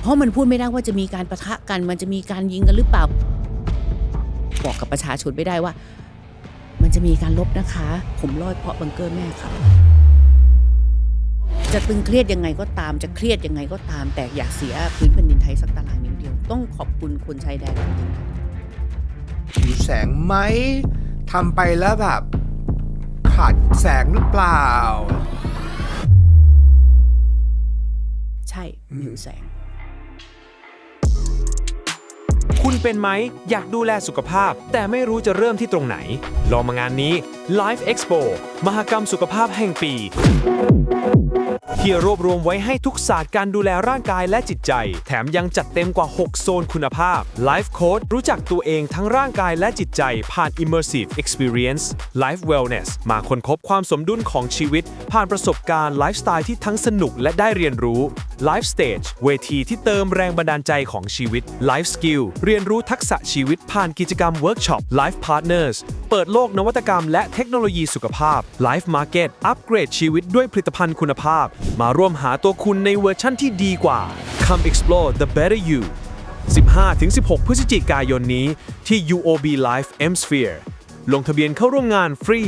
เพราะมันพูดไม่ได้ว่าจะมีการประทะกัน มันจะมีการยิงกันหรือเปล่า บอกกับประชาชนไม่ได้ว่า มันจะมีการลบนะคะ ผมรอดเพราะบังเกอร์แม่ครับ จะตึงเครียดยังไงก็ตาม จะเครียดยังไงก็ตาม แต่อย่าเสียพื้นแผ่นดินไทยสักตารางนิ้วเดียว ต้องขอบคุณคนชายแดนจริงๆหิวแสงไหมทำไปแล้วแบบ ขาดแสงหรือเปล่า ใช่หิวแสง คุณเป็นไหม อยากดูแลสุขภาพ แต่ไม่รู้จะเริ่มที่ตรงไหน ลองมางานนี้ Life Expo มหกรรมสุขภาพแห่งปี ที่รวบรวมไว้ให้ทุกศาสตร์การดูแลร่างกายและจิตใจ แถมยังจัดเต็มกว่า 6 โซนคุณภาพ Life Coach รู้จักตัวเองทั้งร่างกายและจิตใจ ผ่าน Immersive Experience Life Wellness มาค้นพบความสมดุลของชีวิต ผ่านประสบการณ์ไลฟ์สไตล์ที่ทั้งสนุกและได้เรียนรู้ Life Stage เวทีที่เติมแรงบันดาลใจของชีวิต Life Skill เรียนรู้ทักษะชีวิตผ่านกิจกรรมเวิร์กช็อป Life Partners เปิดโลกนวัตกรรมและเทคโนโลยีสุขภาพ Life Market อัปเกรดชีวิตด้วยผลิตภัณฑ์คุณภาพมาร่วมหาตัวคุณในเวอร์ชั่นที่ดีกว่า Come explore the better you 15-16 พฤศจิกายนนี้ที่ UOB Life M Sphere ลงทะเบียนเข้าร่วมงานฟรี